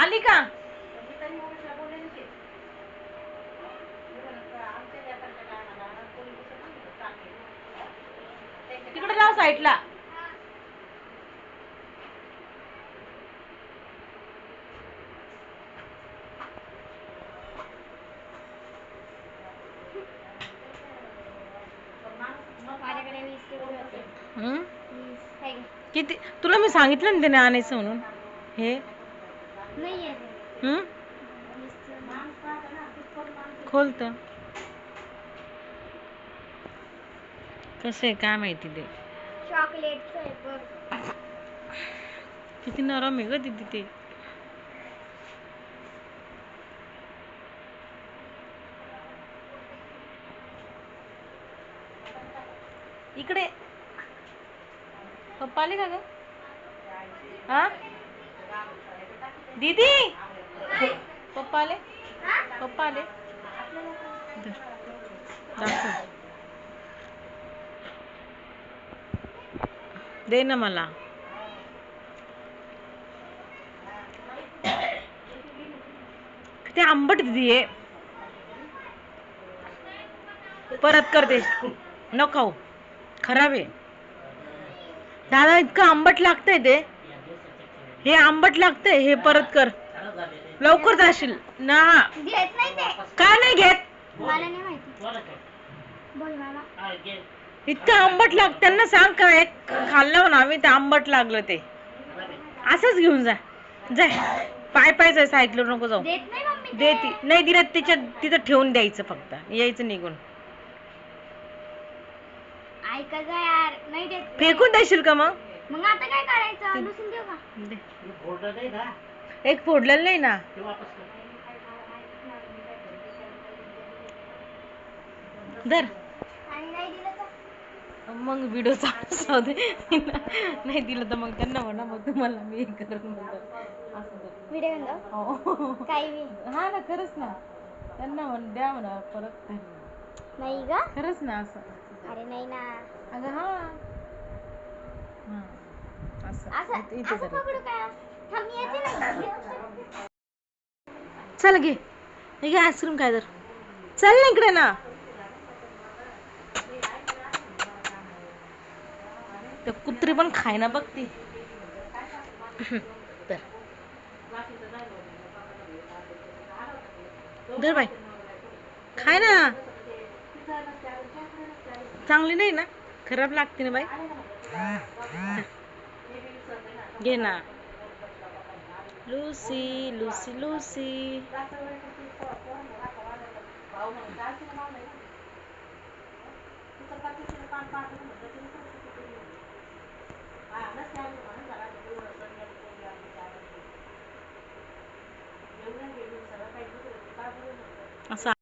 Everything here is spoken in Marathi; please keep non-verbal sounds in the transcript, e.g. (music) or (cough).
आली का तिकडे राहा साईडला? किती तुला मी सांगितलं ना त्याने आणायचं म्हणून हे. हम्म? खोलत. कसं आहे काय माहिती ते बघ किती नरम आहे ग दीदी ते. इकडे. पप्पा आले का ग? हा? दीदी। पप्पा आले पप्पा आले दे. ना मला. ते आंबट दिदी आहे. परत करते. न खाऊ खराब आहे. दादा इतकं आंबट लागतंय ते. हे आंबट लागतंय हे परत कर. लवकर जाशील. ना. घेत नाही ते. काय नाही घेत? मला नाही माहिती. बोल मला इतकं आंबट लाग त्यांना सांग काय खाल्लं ना आम्ही ते आंबट लागलं ते. असंच घेऊन जा. जाय पाय पाय जाय सायकल नको जाऊ. देत नाही मम्मी दे ती नाही दिलं तिच्या तिथं ठेवून द्यायचं फक्त. यायचं निघून. ऐकायचं यार नाही देत. फेकून देशील का मग? मग आता काय करायचं? लुसून देऊ का? दे. एक फोडलेलं नाही ना? धर. आणि नाही दिलं तर? मग व्हिडिओ राहू दे. नाही दिलं तर मग त्यांना म्हणा मग तुम्हाला मी हे करून म्हणतो असं कर. व्हिडिओ बंद हो. काही बी हा ना खरंच ना. त्यांना म्हण द्या म्हणा परत नाही ग खरंच ना असं. अरे नाही ना. अगं हा. हा. असं. इथे- चल घे. हे घे आईस्क्रीम काय तर. चल ना इकडे ना. ते कुत्री पण खाय ना बघ ती. (laughs) तर. धर बाई. खाय ना. चांगली नाही ना? खराब लागते ना बाई. घे ना लूसी लूसी लूसी असं